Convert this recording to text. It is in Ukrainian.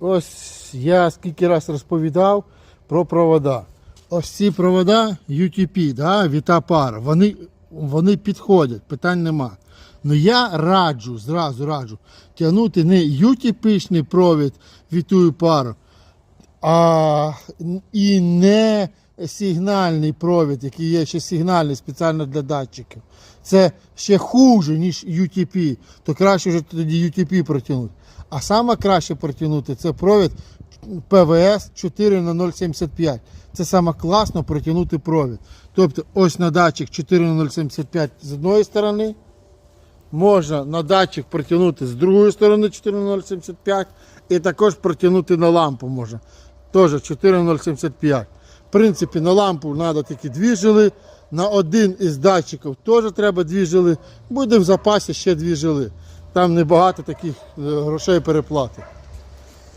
Ось я скільки раз розповідав про провода. Ось ці провода UTP, да, Vita пара, вони, вони підходять, питань нема. Ну я раджу, зразу раджу, тягнути не UTP-шний провід Вітую пару, а і не сигнальний провід, який є ще сигнальний спеціально для датчиків. Це ще хуже, ніж UTP, то краще вже тоді UTP протягнути. А саме краще протягнути це провід ПВС 4 на 075. Це саме класно протягнути провід. Тобто ось на датчик 4 на 075 з одної сторони. Можна на датчик протягнути з другої сторони 4,075 і також протягнути на лампу можна. Теж 4,075. Принципі, на лампу треба тільки дві жили. На один із датчиків теж треба дві жили. Буде в запасі ще дві жили. Там небагато таких е, грошей переплати.